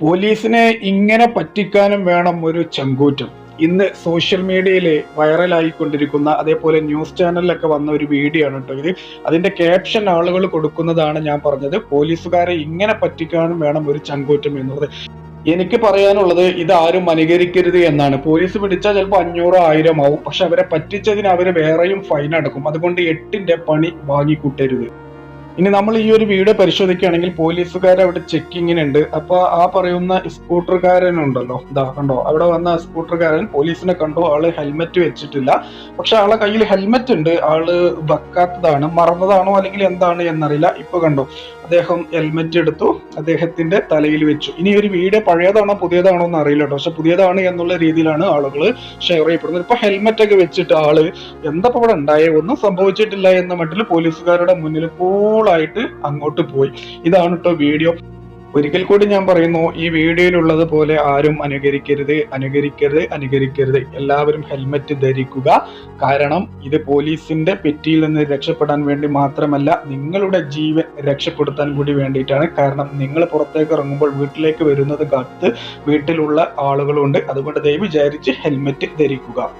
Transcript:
പോലീസിനെ ഇങ്ങനെ പറ്റിക്കാനും വേണം ഒരു ചങ്കൂറ്റം. ഇന്ന് സോഷ്യൽ മീഡിയയിൽ വൈറലായിക്കൊണ്ടിരിക്കുന്ന അതേപോലെ ന്യൂസ് ചാനലിലൊക്കെ വന്ന ഒരു വീഡിയോ ആണ് കേട്ടോ ഇത്. അതിന്റെ ക്യാപ്ഷൻ ആളുകൾ കൊടുക്കുന്നതാണ് ഞാൻ പറഞ്ഞത്. പോലീസുകാരെ ഇങ്ങനെ പറ്റിക്കാനും വേണം ഒരു ചങ്കൂറ്റം എന്നുള്ളത്. എനിക്ക് പറയാനുള്ളത് ഇത് ആരും അനുകരിക്കരുത് എന്നാണ്. പോലീസ് പിടിച്ചാൽ ചിലപ്പോൾ അഞ്ഞൂറ് ആയിരം ആവും പക്ഷെ അവരെ പറ്റിച്ചതിന് അവർ വേറെയും ഫൈൻ അടക്കും. അതുകൊണ്ട് എട്ടിന്റെ പണി വാങ്ങിക്കൂട്ടരുത്. ഇനി നമ്മൾ ഈ ഒരു വീഡിയോ പരിശോധിക്കുകയാണെങ്കിൽ പോലീസുകാർ അവിടെ ചെക്കിങ്ങിനുണ്ട്. അപ്പൊ ആ പറയുന്ന സ്കൂട്ടർകാരനുണ്ടല്ലോ. ഇതാ കണ്ടോ? അവിടെ വന്ന സ്കൂട്ടർകാരൻ പോലീസിനെ കണ്ടു. ആൾ ഹെൽമെറ്റ് വെച്ചിട്ടില്ല. പക്ഷെ ആളെ കയ്യിൽ ഹെൽമെറ്റ് ഉണ്ട്. ആൾ വെക്കാത്തതാണ് മറന്നതാണോ അല്ലെങ്കിൽ എന്താണ് എന്നറിയില്ല. ഇപ്പൊ കണ്ടോ. അദ്ദേഹം ഹെൽമെറ്റ് എടുത്തു. അദ്ദേഹത്തിന്റെ തലയിൽ വെച്ചു. ഇനി ഒരു വീഡിയോ പഴയതാണോ പുതിയതാണോ എന്ന് അറിയില്ല കേട്ടോ. പക്ഷെ പുതിയതാണ് എന്നുള്ള രീതിയിലാണ് ആളുകൾ ഷെയർ ചെയ്യപ്പെടുന്നത്. ഇപ്പൊ ഹെൽമെറ്റ് ഒക്കെ വെച്ചിട്ട് ആൾ എന്താ ഇവിടെ ഉണ്ടായേ? ഒന്നും സംഭവിച്ചിട്ടില്ല എന്ന മട്ടിൽ പോലീസുകാരുടെ മുന്നിൽ കൂളായിട്ട് അങ്ങോട്ട് പോയി. ഇതാണ് കേട്ടോ വീഡിയോ. ഒരിക്കൽ കൂടി ഞാൻ പറയുന്നു ഈ വീഡിയോയിലുള്ളത് പോലെ ആരും അനുകരിക്കരുത് അനുകരിക്കരുത് അനുകരിക്കരുത്. എല്ലാവരും ഹെൽമെറ്റ് ധരിക്കുക. കാരണം ഇത് പോലീസിന്റെ പെറ്റിയിൽ നിന്ന് രക്ഷപ്പെടാൻ വേണ്ടി മാത്രമല്ല നിങ്ങളുടെ ജീവൻ രക്ഷപ്പെടുത്താൻ കൂടി വേണ്ടിയിട്ടാണ്. കാരണം നിങ്ങൾ പുറത്തേക്ക് ഇറങ്ങുമ്പോൾ വീട്ടിലേക്ക് വരുന്നത് കാത്ത് വീട്ടിലുള്ള ആളുകളുണ്ട്. അതുകൊണ്ട് ദയവ് വിചാരിച്ച് ഹെൽമെറ്റ് ധരിക്കുക.